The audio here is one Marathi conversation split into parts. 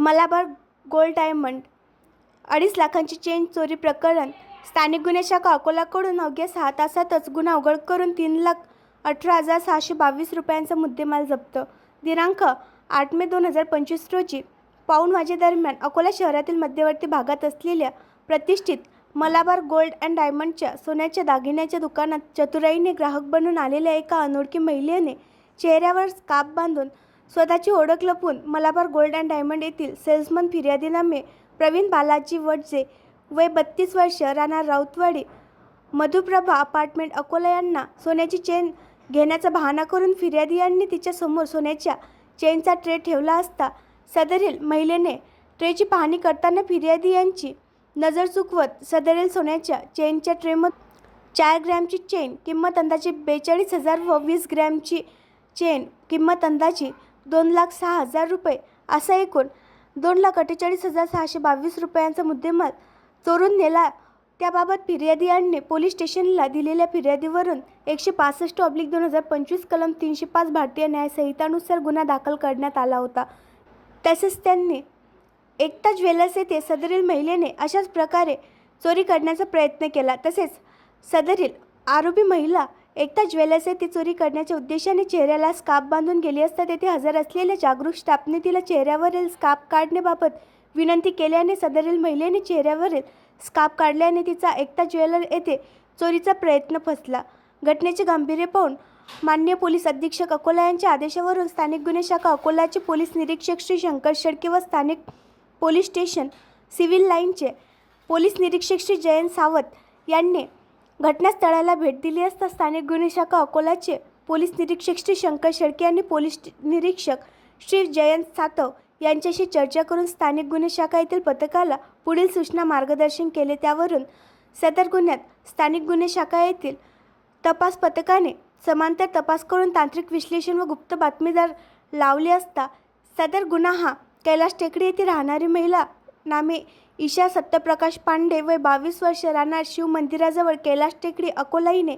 Malabar gold diamond. अडीच लाखांची चेन चोरी प्रकरण. स्थानिक गुन्हे शाखा अकोलाकडून अवघ्या सहा तासातच गुन्हा उघड करून तीन लाख अठरा हजार सहाशे बावीस रुपयांचा मुद्देमाल जप्त. दिनांक आठ मे दोन हजार पंचवीस रोजी पाऊण वाजेदरम्यान अकोला शहरातील मध्यवर्ती भागात असलेल्या प्रतिष्ठित मलाबार गोल्ड अँड डायमंडच्या सोन्याच्या दागिन्याच्या दुकानात चतुराईने ग्राहक बनून आलेल्या एका अनोळखी महिलेने चेहऱ्यावर स्काप बांधून स्वतःची ओळख लपून मलाबार गोल्ड अँड डायमंड येथील सेल्समन फिर्यादीनामे प्रवीण बालाजी वडजे वय बत्तीस वर्ष राणा राऊतवाडी मधुप्रभा अपार्टमेंट अकोला यांना सोन्याची चेन घेण्याचा बहाणा करून फिर्यादी यांनी तिच्यासमोर सोन्याच्या चेनचा ट्रे ठेवला असता सदरील महिलेने ट्रेची पाहणी करताना फिर्यादी यांची नजर चुकवत सदरील सोन्याच्या चेनच्या ट्रेमध्ये चार ग्रॅमची चेन किंमत अंदाजे बेचाळीस हजार व वीस ग्रॅमची चेन किंमत अंदाजे दोन लाख सहा हजार रुपये असा एकूण दोन लाख अठ्ठेचाळीस हजार सहाशे बावीस रुपयांचा मुद्देमाल चोरून नेला. त्याबाबत फिर्यादी यांनी पोलीस स्टेशनला दिलेल्या फिर्यादीवरून एकशे पासष्ट ऑब्लिक दोन हजार पंचवीस कलम तीनशे पाच भारतीय न्यायसंहितानुसार गुन्हा दाखल करण्यात आला होता. तसेच त्यांनी एकता ज्वेलर्स येथे सदरील महिलेने अशाच प्रकारे चोरी करण्याचा प्रयत्न केला. तसेच सदरील आरोपी महिला एकता ज्वेलर्सने ती चोरी करण्याच्या उद्देशाने चेहऱ्याला स्काप बांधून गेली असता तेथे हजर असलेल्या जागरूक स्टाफने तिला चेहऱ्यावरील स्काप काढण्याबाबत विनंती केल्याने सदरील महिलेने चेहऱ्यावरील स्काप काढल्याने तिचा एकता ज्वेलर येथे चोरीचा प्रयत्न फसला. घटनेचे गांभीर्य पाहून मान्य पोलीस अधीक्षक अकोला यांच्या आदेशावरून स्थानिक गुन्हे शाखा अकोलाचे पोलीस निरीक्षक श्री शंकर शेडके व स्थानिक पोलीस स्टेशन सिव्हिल लाईनचे पोलीस निरीक्षक श्री जयंत सावत यांनी घटनास्थळाला भेट दिली असता स्थानिक गुन्हे शाखा अकोलाचे पोलीस निरीक्षक श्री शंकर शेळके यांनी पोलीस निरीक्षक श्री जयंत सातव यांच्याशी चर्चा करून स्थानिक गुन्हे शाखा येथील पथकाला पुढील सूचना मार्गदर्शन केले. त्यावरून सदर गुन्ह्यात स्थानिक गुन्हे शाखा येथील तपास पथकाने समांतर तपास करून तांत्रिक विश्लेषण व गुप्त बातमीदार लावले असता सदर गुन्हा हा कैलास टेकडी येथे राहणारी महिला नामे. ईशा सत्यप्रकाश पांडे वय बावीस वर्ष राहणार शिव मंदिराजवळ कैलास टेकडी अकोला हिने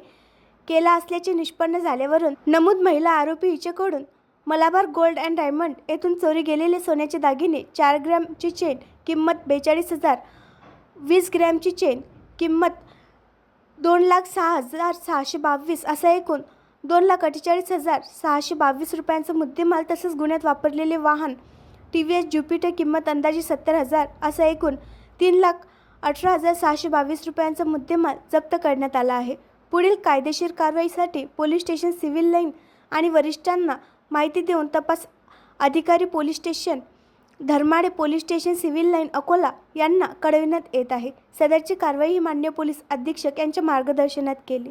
केला असल्याचे निष्पन्न झाल्यावरून नमूद महिला आरोपी हिच्याकडून मलाबार गोल्ड अँड डायमंड येथून चोरी गेलेले सोन्याचे दागिने चार ग्रॅमची चेन किंमत बेचाळीस हजार वीस ग्रॅमची चेन किंमत दोन लाख सहा हजार सहाशे बावीस असा एकूण दोन लाख अठ्ठेचाळीस हजार सहाशे बावीस रुपयांचा मुद्देमाल तसेच गुन्ह्यात वापरलेले वाहन टी व्ही एस ज्युपिटर किंमत अंदाजे सत्तर हजार असा एकूण तीन लाख अठरा हजार सहाशे बावीस रुपयांचा मुद्देमाल जप्त करण्यात आला आहे. पुढील कायदेशीर कारवाईसाठी पोलीस स्टेशन सिव्हिल लाईन आणि वरिष्ठांना माहिती देऊन तपास अधिकारी police station Dharmade police station civil line Akola यांना कळविण्यात येत आहे. सदरची कारवाई ही मान्य पोलीस अधीक्षक यांच्या मार्गदर्शनात केली.